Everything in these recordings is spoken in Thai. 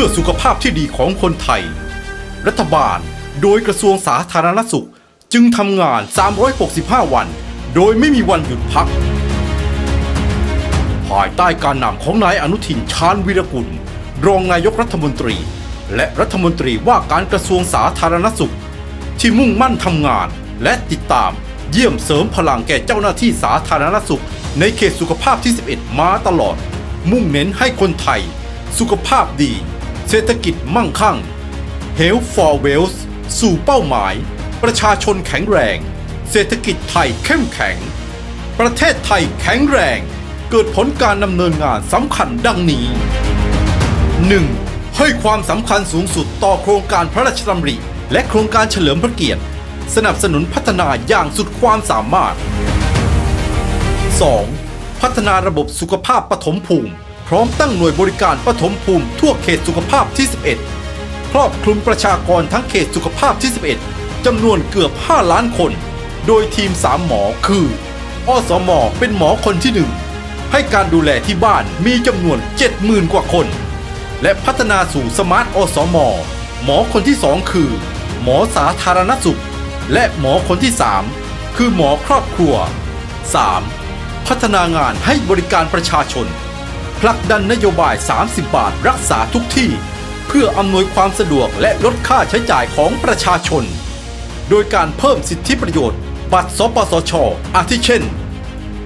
พื่อสุขภาพที่ดีของคนไทย รัฐบาลโดยกระทรวงสาธารณสุขจึงทำงาน 365 วัน โดยไม่มีวันหยุดพัก ภายใต้การนำของนายอนุทินชาญวิรกุล รองนายกรัฐมนตรี และรัฐมนตรีว่าการกระทรวงสาธารณสุข ที่มุ่งมั่นทำงาน และติดตามเยี่ยมเสริมพลังแก่เจ้าหน้าที่สาธารณสุข ในเขตสุขภาพที่ 11 มาตลอด มุ่งเน้นให้คนไทย สุขภาพดี เศรษฐกิจมั่งคั่ง Health for Wealth สู่เป้าหมาย ประชาชนแข็งแรง เศรษฐกิจไทยเข้มแข็ง ประเทศไทยแข็งแรง เกิดผลการดำเนินงานสำคัญดังนี้ 1. ให้ความสำคัญสูงสุดต่อโครงการพระราชดำริ และโครงการเฉลิมพระเกียรติ สนับสนุนพัฒนาอย่างสุดความสามารถ 2. พัฒนาระบบสุขภาพปฐมภูมิ พร้อมตั้งหน่วยบริการปฐมภูมิทั่วเขตสุขภาพที่ 11 ครอบคลุมประชากรทั้งเขตสุขภาพที่ 11 จำนวนเกือบ 5 ล้านคน โดยทีม 3 หมอคือ อสมอเป็นหมอคนที่ 1 ให้การดูแลที่บ้านมีจำนวน 70,000 กว่าคน และพัฒนาสู่สมาร์ทอสมอหมอคนที่ 2 คือ หมอสาธารณสุข และหมอคนที่ 3 คือหมอครอบครัว 3. พัฒนางานให้บริการประชาชน ผลักดันนโยบาย 30 บาทรักษาทุกที่ เพื่ออำนวยความสะดวกและลดค่าใช้จ่ายของประชาชน โดยการเพิ่มสิทธิประโยชน์ บัตรสปสช อาทิเช่น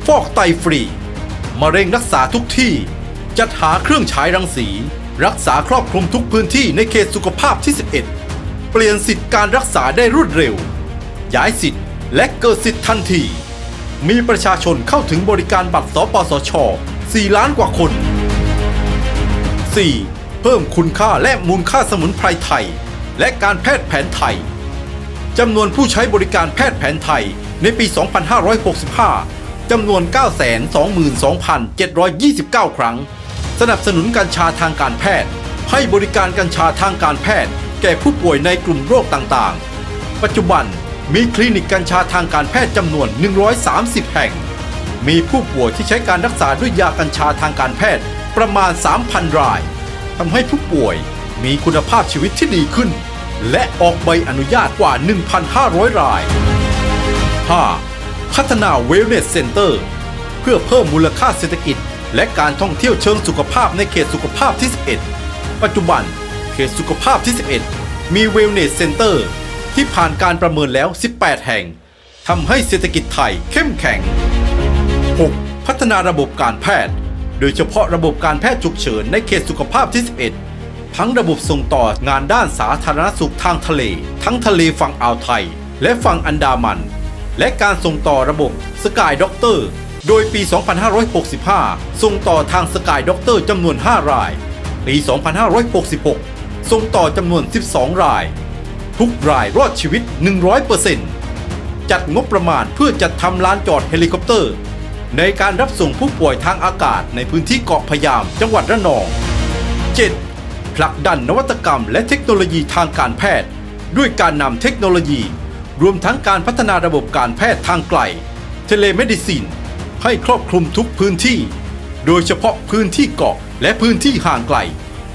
ฟอกไตฟรี มะเร็งรักษาทุกที่ จัดหาเครื่องฉายรังสี รักษาครอบคลุมทุกพื้นที่ในเขตสุขภาพที่ 11 เปลี่ยนสิทธิการรักษาได้รวดเร็ว ย้ายสิทธิ์และเกิดสิทธิทันที มีประชาชนเข้าถึงบริการบัตรสปสช 4 ล้านกว่าคน 4. เพิ่มคุณค่าและมูลค่าสมุนไพรไทย และการแพทย์แผนไทยจำนวนผู้ใช้บริการแพทย์แผนไทยในปี 2565 จำนวน 922,729 ครั้ง สนับสนุนกัญชาทางการแพทย์ ให้บริการกัญชาทางการแพทย์ แก่ผู้ป่วยในกลุ่มโรคต่างๆ ปัจจุบันมีคลินิกกัญชาทางการแพทย์จำนวน 130 แห่ง มีผู้ป่วยที่ใช้การรักษาด้วยยากัญชาทางการแพทย์ ประมาณ 3,000 รายทำให้ผู้ป่วยมีคุณภาพชีวิตที่ดีขึ้น และออกใบอนุญาตกว่า 1,500 ราย 5. พัฒนา Wellness Center เพื่อเพิ่มมูลค่าเศรษฐกิจ และการท่องเที่ยวเชิงสุขภาพในเขตสุขภาพที่ 11 ปัจจุบัน เขตสุขภาพที่ 11 มี Wellness Center ที่ผ่านการประเมินแล้ว 18 แห่งทำให้เศรษฐกิจไทยเข้มแข็ง 6. พัฒนาระบบการแพทย์ โดยเฉพาะระบบการแพทย์ฉุกเฉินในเขตสุขภาพที่ 11 ทั้งระบบส่งต่องานด้านสาธารณสุขทางทะเล ทั้งทะเลฝั่งอ่าวไทย และฝั่งอันดามัน และการส่งต่อระบบสกายด็อกเตอร์โดยปี 2565 ส่งต่อทางสกายด็อกเตอร์จำนวน 5 ราย ปี 2566 ส่งต่อจำนวน 12 ราย ทุกรายรอดชีวิต 100%จัดงบประมาณเพื่อจัดทำลานจอดเฮลิคอปเตอร์ ในการรับส่งผู้ป่วยทางอากาศในพื้นที่เกาะพะยาม จังหวัดระนอง 7. ผลักดันนวัตกรรมและเทคโนโลยีทางการแพทย์ ด้วยการนำเทคโนโลยี รวมทั้งการพัฒนาระบบการแพทย์ทางไกล เทเลเมดิซิน ให้ครอบคลุมทุกพื้นที่ โดยเฉพาะพื้นที่เกาะและพื้นที่ห่างไกล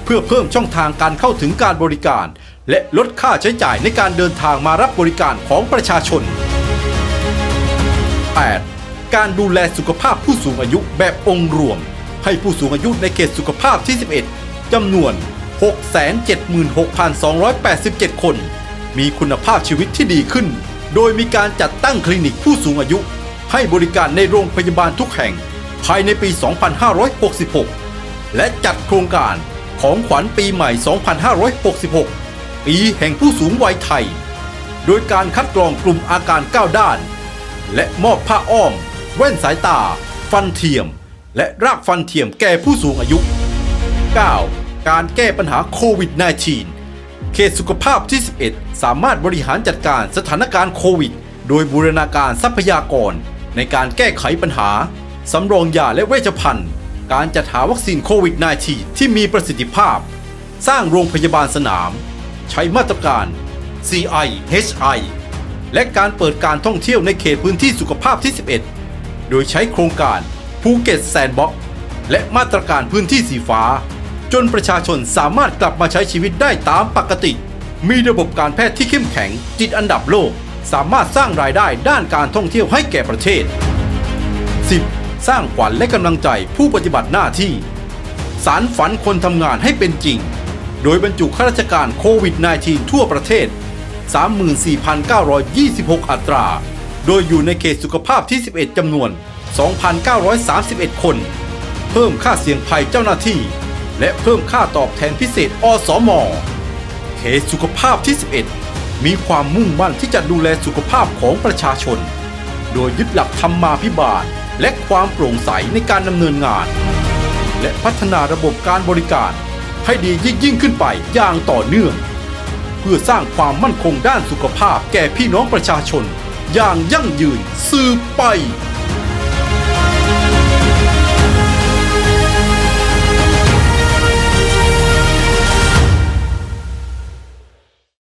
เพื่อเพิ่มช่องทางการเข้าถึงการบริการ และลดค่าใช้จ่ายในการเดินทางมารับบริการของประชาชน 8. การดูแลสุขภาพผู้สูงอายุแบบองค์รวม ให้ผู้สูงอายุในเขตสุขภาพที่ 11 จำนวน 676,287 คน มีคุณภาพชีวิตที่ดีขึ้น โดยมีการจัดตั้งคลินิกผู้สูงอายุ ให้บริการในโรงพยาบาลทุกแห่ง ภายในปี 2566 และจัดโครงการของขวัญปีใหม่ 2566 ปีแห่งผู้สูงวัยไทย โดยการคัดกรองกลุ่มอาการ 9 ด้าน และมอบผ้าอ้อม แว่นสายตา ฟันเทียม และรากฟันเทียมแก่ผู้สูงอายุ 9. การแก้ปัญหาโควิด -19 เขตสุขภาพที่ 11 สามารถบริหารจัดการสถานการณ์โควิด โดยบูรณาการทรัพยากร ในการแก้ไขปัญหา สำรองยาและเวชภัณฑ์ การจัดหาวัคซีนโควิด -19 ที่มีประสิทธิภาพ สร้างโรงพยาบาลสนาม ใช้มาตรการ CIHI และการเปิดการท่องเที่ยวในเขตพื้นที่สุขภาพที่ 11 โดยใช้โครงการภูเก็ตแซนด์บ็อกและมาตรการพื้นที่สีฟ้า จนประชาชนสามารถกลับมาใช้ชีวิตได้ตามปกติ มีระบบการแพทย์ที่เข้มแข็งติดอันดับโลก สามารถสร้างรายได้ด้านการท่องเที่ยวให้แก่ประเทศ 10. สร้างขวัญและกำลังใจผู้ปฏิบัติหน้าที่ สารฝันคนทำงานให้เป็นจริง โดยบรรจุข้าราชการโควิด -19 ทั่วประเทศ 34,926 อัตรา โดยอยู่ในเขตสุขภาพที่ 11จำนวน 2,931 คน เพิ่มค่าเสี่ยงภัยเจ้าหน้าที่ และเพิ่มค่าตอบแทนพิเศษอสมเขตสุขภาพที่ 11 มีความมุ่งมั่นที่จะดูแลสุขภาพของประชาชน โดยยึดหลักธรรมาภิบาลและความโปร่งใสในการดำเนินงาน และพัฒนาระบบการบริการให้ดียิ่งยิ่งขึ้นไปอย่างต่อเนื่อง เพื่อสร้างความมั่นคงด้านสุขภาพแก่พี่น้องประชาชน อย่างยั่งยืนสืบไป